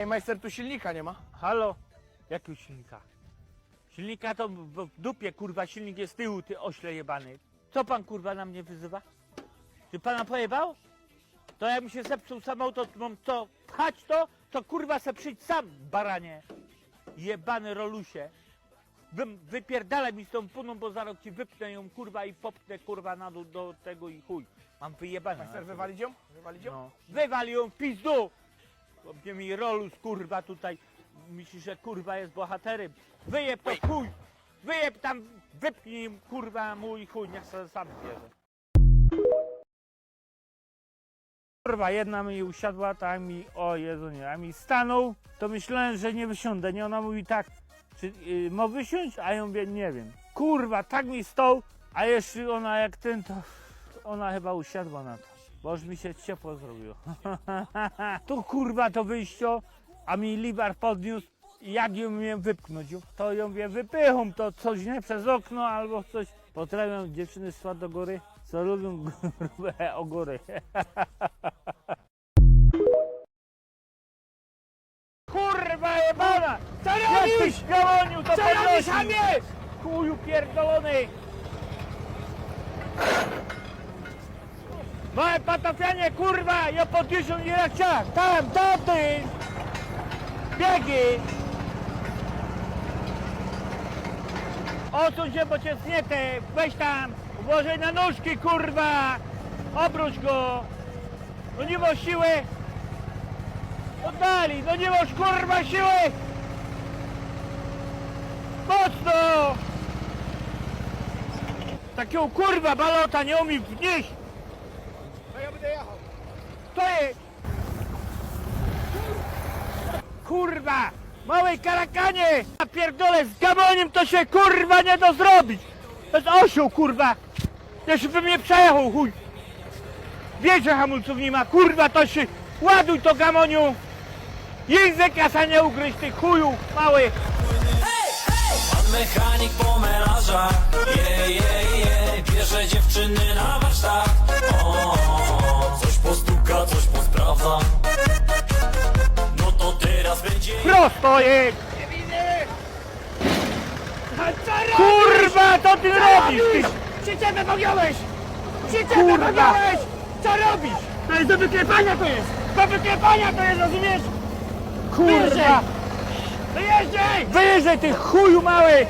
Ej, majster, tu silnika nie ma. Halo? Jakiego silnika? Silnika to w, w dupie, kurwa, silnik jest z tyłu, ty ośle jebany. Co pan, kurwa, na mnie wyzywa? Czy pana pojebał? To jak mi się zepsuł samochód, to mam co, pchać to? To kurwa se przyjdź sam, baranie. Jebany rolusie. Wy, wypierdalaj mi z tą puną, bo za rok ci wypnę ją, kurwa, i popnę, kurwa, na dół do tego i chuj. Mam wyjebane. Majster, wywalić ją? Wywalić ją? No. Wywali ją w pizdu! Mnie mi rolus kurwa tutaj. Myślisz, że kurwa jest bohaterem. Wyjeb to chuj! Wyjeb tam, wypnij kurwa mój chuj, niech sobie sam bierze. Kurwa, jedna mi usiadła, ta mi, o Jezu nie, a mi stanął, to myślałem, że nie wysiądę, nie? Ona mówi tak, czy yy, ma wysiąść? A ja mówię, nie wiem. Kurwa, tak mi stał, a jeszcze ona jak ten, to ona chyba usiadła na to. Bo już mi się ciepło zrobiło. tu kurwa to wyjście, a mi libar podniósł. i Jak ją miałem wypchnąć? To ją wie wypychą, to coś nie przez okno albo coś. Potrafią dziewczyny słać do góry, co lubią grube o góry. Kurwa jebana! Co robisz? To Co robisz, podnosi! chamie? Chuju pierdolony! Małe patafianie, kurwa! Ja podniosę nie jak ciach! Tam, tamty! Biegi! Odsuń się, bo cię znietę! Weź tam! Uważaj na nóżki, kurwa! Obróć go! No nie masz siły! Oddali! No nie masz, kurwa, siły! Mocno! Takiego kurwa balota nie umie wnieść! No ja będę jechał. To jest! Kurwa! Małej karakanie! Ja pierdolę, z gamoniem to się kurwa nie da zrobić! To jest osioł kurwa! Jeszcze by mnie przejechał chuj! Wiesz, że hamulców nie ma, kurwa to się... Ładuj to gamoniu! Język kasa nie ugryź ty chuju mały! Pan mechanik jest! Nie widzę! Kurwa, co ty robisz? Ty? Przyczepę pogiąłeś! Przyczepę Kurwa! pogiąłeś! Co robisz? To jest do wyklepania to jest! Do wyklepania to jest, rozumiesz? Kurwa! Wyjeżdżaj! Wyjeżdżaj ty chuju mały!